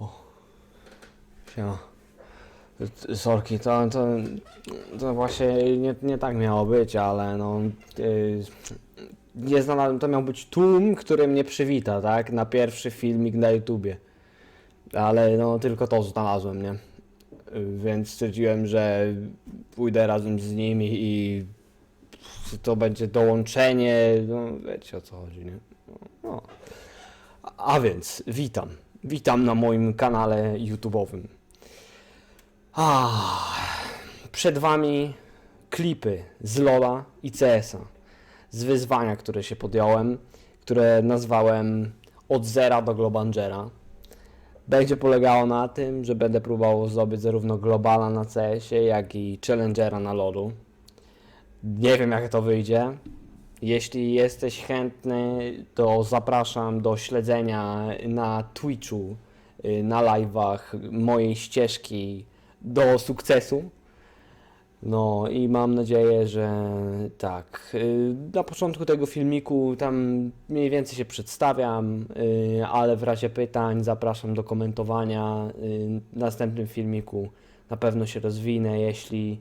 O. Siema. Sorki, to, to, to właśnie nie, nie tak miało być, ale no... Yy, nie znalazłem, to miał być tłum, który mnie przywita, tak? Na pierwszy filmik na YouTubie. Ale no tylko to znalazłem, nie? Yy, Więc stwierdziłem, że pójdę razem z nimi i to będzie dołączenie, no wiecie o co chodzi, nie? No. A- więc, witam. Witam na moim kanale YouTube'owym. Przed wami klipy z Lola i CS-a. Z wyzwania, które się podjąłem, które nazwałem od zera do Globangera. Będzie polegało na tym, że będę próbował zdobyć zarówno globala na CS-ie, jak i challengera na LoLu. Nie wiem jak to wyjdzie. Jeśli jesteś chętny, to zapraszam do śledzenia na Twitchu, y, na live'ach mojej ścieżki do sukcesu. No i mam nadzieję, że tak. y, Na początku tego filmiku tam mniej więcej się przedstawiam, y, ale w razie pytań zapraszam do komentowania. W następnym filmiku na pewno się rozwinę. Jeśli,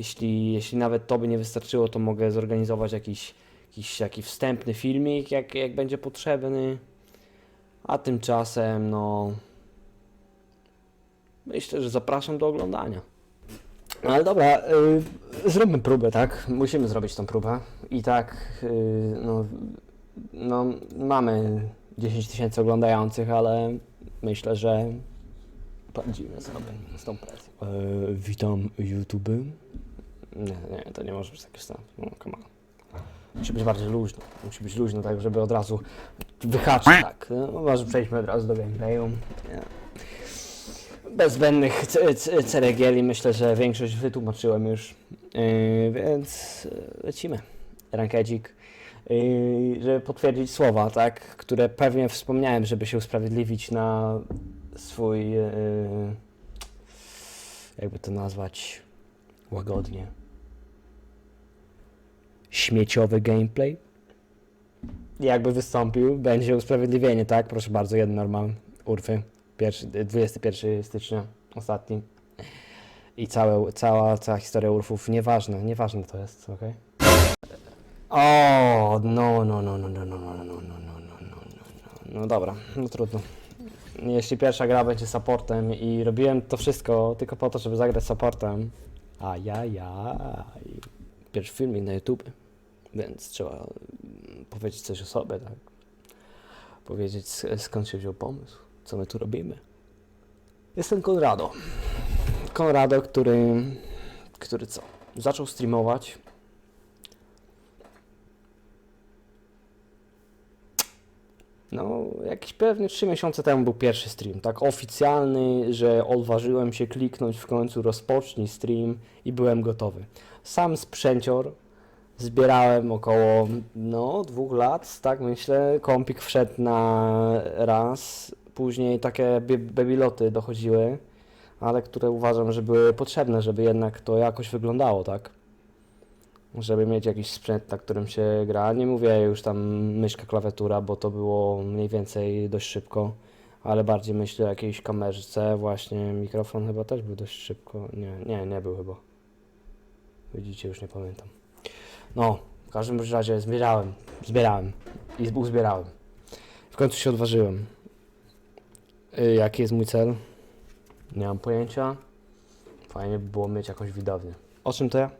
jeśli, jeśli nawet to by nie wystarczyło, to mogę zorganizować jakiś, jakiś taki wstępny filmik, jak, jak będzie potrzebny. A tymczasem, no. Myślę, że zapraszam do oglądania. No ale dobra, y, zróbmy próbę, tak? Musimy zrobić tą próbę. I tak, y, no, no, mamy 10 tysięcy oglądających, ale myślę, że poradzimy sobie z tą presją. Y, witam YouTube. Nie, nie, to nie może być taki wstęp. No, come on. Musi być bardziej luźno. Musi być luźno, tak, żeby od razu wyhaczyć. Tak, no, może przejdźmy od razu do gameplayu. Bez zbędnych ceregieli myślę, że większość wytłumaczyłem już, yy, więc yy, lecimy. Rankedzik. Yy, żeby potwierdzić słowa, tak, które pewnie wspomniałem, żeby się usprawiedliwić na swój, yy, jakby to nazwać łagodnie, śmieciowy gameplay. Jakby wystąpił, będzie usprawiedliwienie, tak? Proszę bardzo, jeden normal, urfy. Pierwszy, 21 stycznia, ostatni. I całe, cała, cała historia Urfów, nieważne, nieważne to jest, okej? O, no, no, no, no, no, no, no, no, no, no, no, no, no, no, dobra, no trudno. Jeśli pierwsza gra będzie supportem i robiłem to wszystko tylko po to, żeby zagrać supportem, ajajaj, pierwszy filmik na YouTube, więc trzeba mm, powiedzieć coś o sobie, tak? Powiedzieć sk- skąd się wziął pomysł, co my tu robimy. Jestem Konrado. Konrado, który, który co? Zaczął streamować. No, jakieś pewnie 3 miesiące temu był pierwszy stream, tak oficjalny, że odważyłem się kliknąć w końcu rozpocznij stream i byłem gotowy. Sam sprzęcior zbierałem około, no, dwóch lat, tak myślę. Kompik wszedł na raz, później takie babyloty dochodziły, ale które uważam, że były potrzebne, żeby jednak to jakoś wyglądało, tak? Żeby mieć jakiś sprzęt, na którym się gra. Nie mówię już tam myszka, klawiatura, bo to było mniej więcej dość szybko, ale bardziej myślę o jakiejś kamerze, właśnie mikrofon chyba też był dość szybko. Nie, nie, nie był chyba. Widzicie, już nie pamiętam. No, w każdym razie zbierałem, zbierałem i uzbierałem. W końcu się odważyłem. Y, Jaki jest mój cel? Nie mam pojęcia. Fajnie by było mieć jakąś widownię. O czym to ja?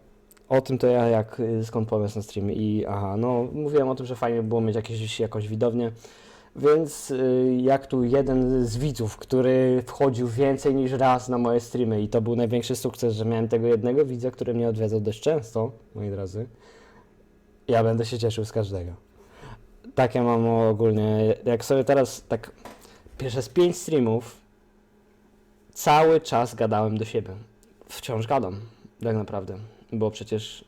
O tym to ja jak y, skąd pomysł na streamie i aha, no mówiłem o tym, że fajnie by było mieć jakieś, jakąś widownię. Więc y, jak tu jeden z widzów, który wchodził więcej niż raz na moje streamy i to był największy sukces, że miałem tego jednego widza, który mnie odwiedzał dość często, moi drodzy. Ja będę się cieszył z każdego. Tak ja mam ogólnie, jak sobie teraz tak przez pięć streamów cały czas gadałem do siebie. Wciąż gadam, tak naprawdę. Bo przecież,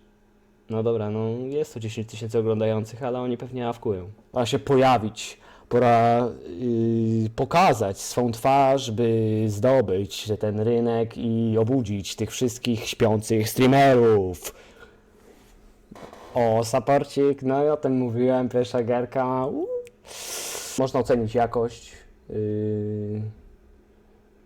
no dobra, no jest to 10 tysięcy oglądających, ale oni pewnie awkują. Pora się pojawić, pora yy, pokazać swą twarz, by zdobyć ten rynek i obudzić tych wszystkich śpiących streamerów. O, saporcik, no i o tym mówiłem, pierwsza gierka. Można ocenić jakość, yy,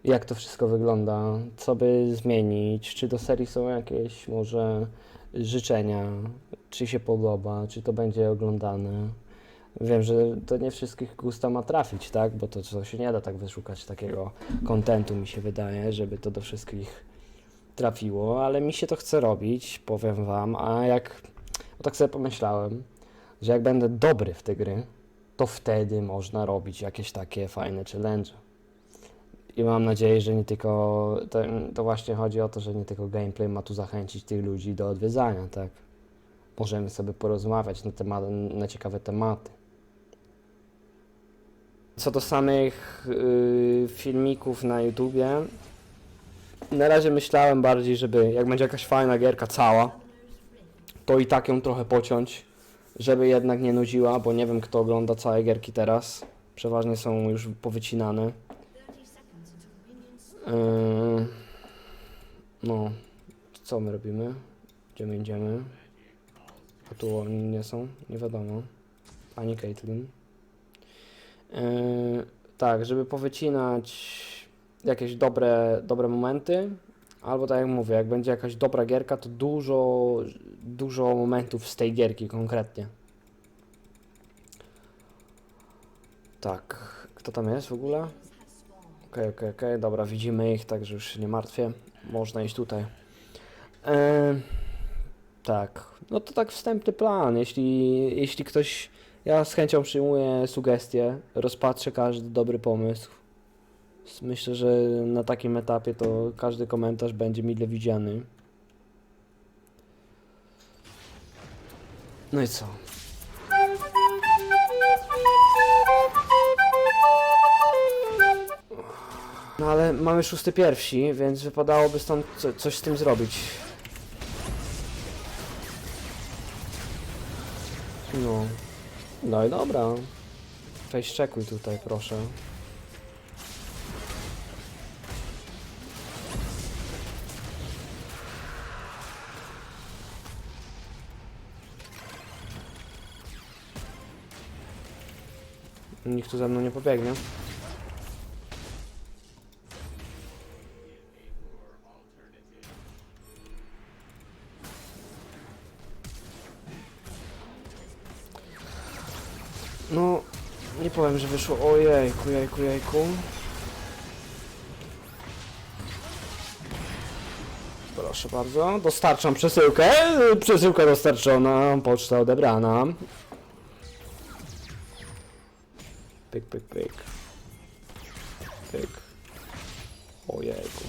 jak to wszystko wygląda, co by zmienić, czy do serii są jakieś może życzenia, czy się podoba, czy to będzie oglądane. Wiem, że to nie wszystkich gusta ma trafić, tak? Bo to, to się nie da tak wyszukać takiego kontentu, mi się wydaje, żeby to do wszystkich trafiło, ale mi się to chce robić, powiem wam, a jak, bo tak sobie pomyślałem, że jak będę dobry w te gry, to wtedy można robić jakieś takie fajne challenge. I mam nadzieję, że nie tylko, to, właśnie chodzi o to, że nie tylko gameplay ma tu zachęcić tych ludzi do odwiedzania, tak? Możemy sobie porozmawiać na, temat, na ciekawe tematy. Co do samych y, filmików na YouTubie, na razie myślałem bardziej, żeby jak będzie jakaś fajna gierka cała, to i tak ją trochę pociąć, żeby jednak nie nudziła, bo nie wiem kto ogląda całe gierki teraz. Przeważnie są już powycinane. Yy, no, co my robimy? Gdzie my idziemy? A tu oni nie są, nie wiadomo. Ani Caitlyn. Yy, tak, żeby powycinać jakieś dobre, dobre momenty, albo tak jak mówię, jak będzie jakaś dobra gierka, to dużo, dużo momentów z tej gierki konkretnie. Tak, kto tam jest w ogóle? Okej, okej, okej, dobra, widzimy ich, także już się nie martwię. Można iść tutaj. Eee, tak, no to tak wstępny plan. Jeśli, jeśli ktoś. Ja z chęcią przyjmuję sugestie, rozpatrzę każdy dobry pomysł. Myślę, że na takim etapie to każdy komentarz będzie mile widziany. No i co? No ale mamy szósty pierwsi, więc wypadałoby stąd co, coś z tym zrobić. No. No i dobra. Weź czekuj tutaj, proszę. Nikt tu ze mną nie pobiegnie. No, nie powiem, że wyszło. Ojejku, jejku, jejku. Proszę bardzo, dostarczam przesyłkę. Przesyłka dostarczona, poczta odebrana. Pyk, pyk, pyk. Pyk. Ojejku.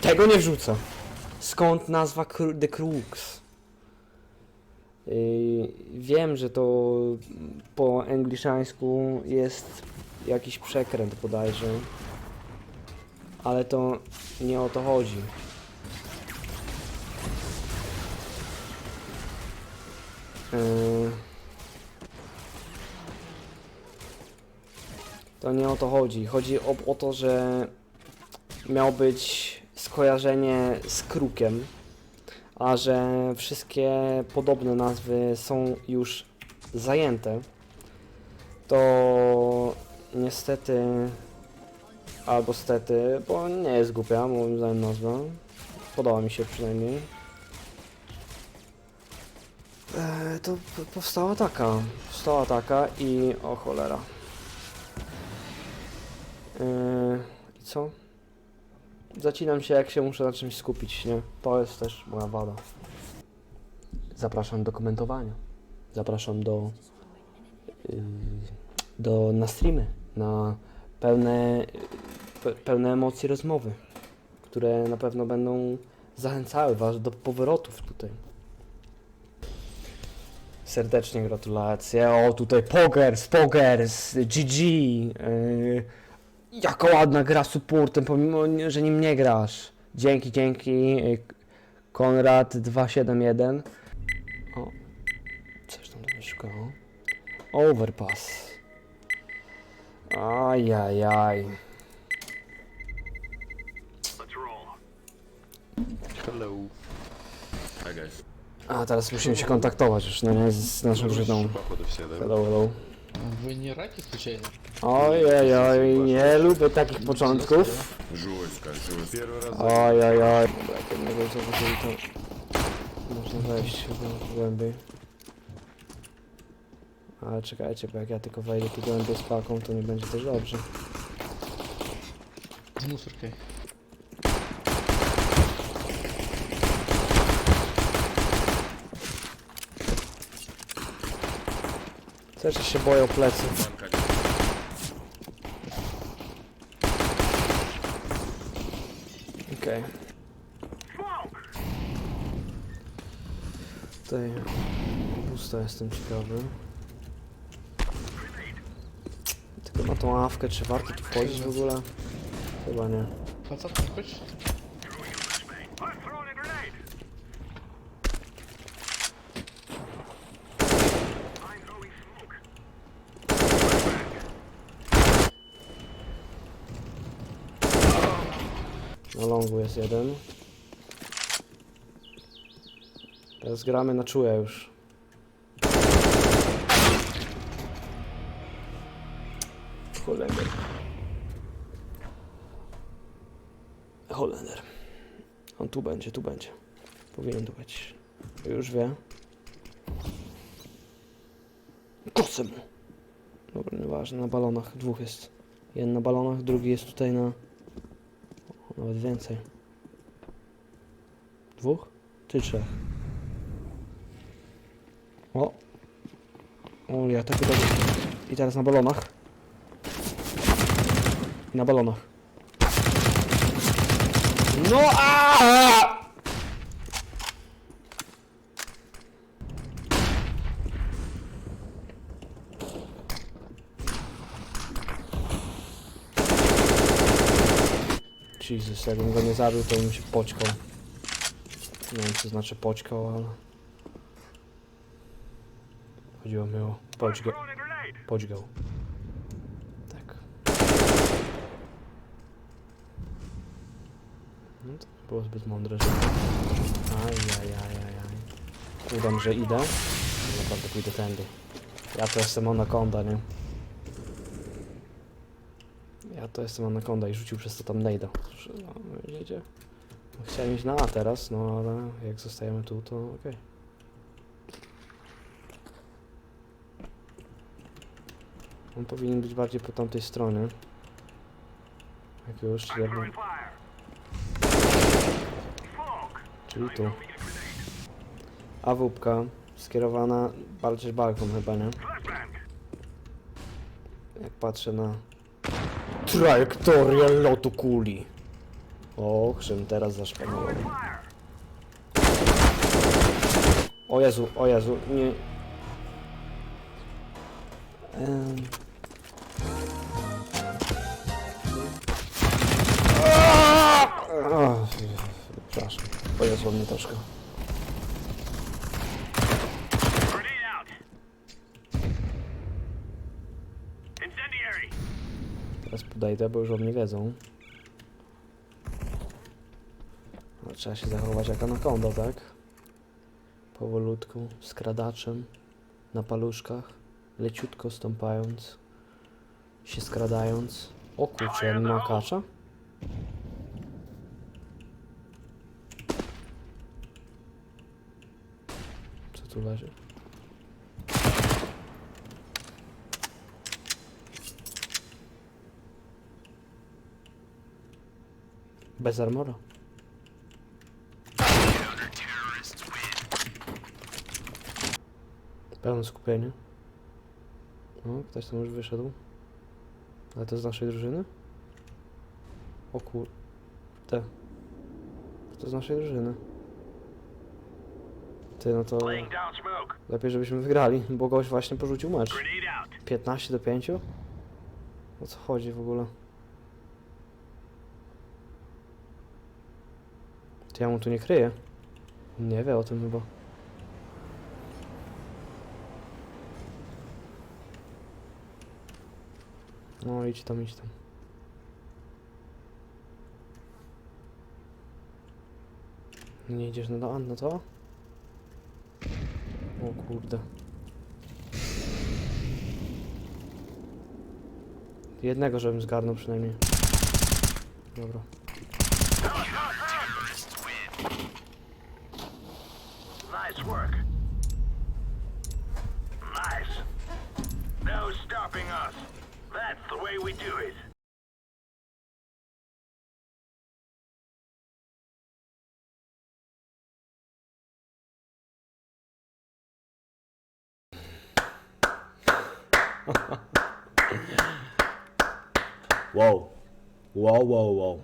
Tego nie wrzucę. Skąd nazwa The Crux? Yy, wiem, że to po angliszańsku jest jakiś przekręt bodajże, ale to nie o to chodzi. To nie o to chodzi. Chodzi o, o to, że miał być skojarzenie z krukiem, a że wszystkie podobne nazwy są już zajęte, to niestety albo stety, bo nie jest głupia moim zdaniem nazwa, podoba mi się przynajmniej, e, to powstała taka, powstała taka i o cholera. E, I co? Zacinam się, jak się muszę na czymś skupić, nie? To jest też moja wada. Zapraszam do komentowania. Zapraszam do, yy, do na streamy, na pełne, pe, pełne emocji rozmowy, które na pewno będą zachęcały Was do powrotów tutaj. Serdecznie gratulacje. O, tutaj Pogers, Pogers, GG. Yy, Jaka ładna gra supportem, pomimo że nim nie grasz. Dzięki, dzięki. y, Konrad 271. O, coś tam szukało. Overpass. Ajajaj. Hello. Hi guys. A, teraz musimy się kontaktować już, no nie, z naszą drużyną. Походу все, да? Hello, hello. Вы не раки случайно? Ojej, oj, nie lubię takich początków. Жестко, жестко. Первый раз. Oj, oj, oj. Dobra, jak jednego zauważyli, to można wejść chyba głębiej. Ale czekajcie, bo jak ja tylko wejdę tu głębiej z paką, to nie będzie też dobrze. С мусоркой. Też się boją plecy. Okej. Okay. Tutaj pusta jestem ciekawy. Tylko na tą awkę, czy warto tu wchodzić w ogóle? Chyba nie. Po co tu wchodzić? Na longu jest jeden. Teraz gramy na czuja już. Holender. Holender. On tu będzie, tu będzie. Powinien tu być. Już wie. Kosem! Dobra, nieważne, na balonach. Dwóch jest. Jeden na balonach, drugi jest tutaj na... Nawet więcej. Dwóch? Czy trzech? O! O, ja tak dobrze. I teraz na balonach. I na balonach. No a! Jezus, jakbym go nie zabił, to bym się poćkał. Nie wiem, co znaczy poćkał, ale... Chodziło mi o poćgał. Poćgał. Tak. No to było zbyt mądre, że... Ajajajajaj. Udam, że idę. Naprawdę pójdę tędy. Ja to jestem anakonda, nie? Ja to jestem anakonda i rzucił przez to tam nejda. Że, No, wiecie? Chciałem iść na A teraz, no ale jak zostajemy tu, to okej. On powinien być bardziej po tamtej stronie. Jak już, czyli tu. AWP skierowana bardziej balkon chyba, nie? Jak patrzę na trajektorię lotu kuli. O, czym teraz zaszpanował. O Jezu, o Jezu, nie... Ach, Przepraszam, pojazło mnie troszkę. Teraz podejdę, bo już o mnie wiedzą. No, trzeba się zachować jak anakonda, tak? Powolutku, skradaczem, na paluszkach, leciutko stąpając, się skradając. O kurczę, on? Co tu leży? Bez armora. Pełne skupienie. O, ktoś tam już wyszedł. Ale to z naszej drużyny? O kur... Te. To z naszej drużyny. Ty, no to lepiej żebyśmy wygrali, bo gość właśnie porzucił mecz. Grenade out. 15 do 5? O co chodzi w ogóle? To ja mu tu nie kryję. Nie wie o tym chyba. No idź tam, idź tam. Nie idziesz na to? Na to? O kurde. Jednego, żebym zgarnął przynajmniej. Dobra. Nice work. Nice. No stopping us. That's the way we do it. Wow. Wow, wow, wow.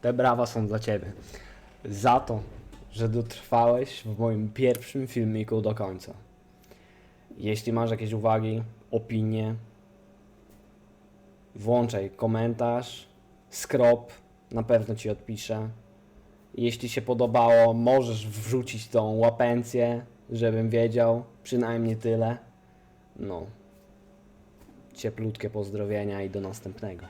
Te brawa są dla ciebie. Za to, że dotrwałeś w moim pierwszym filmiku do końca. Jeśli masz jakieś uwagi, opinie, włączaj komentarz, skrop, na pewno ci odpiszę. Jeśli się podobało, możesz wrzucić tą łapencję, żebym wiedział, przynajmniej tyle. No. Cieplutkie pozdrowienia i do następnego.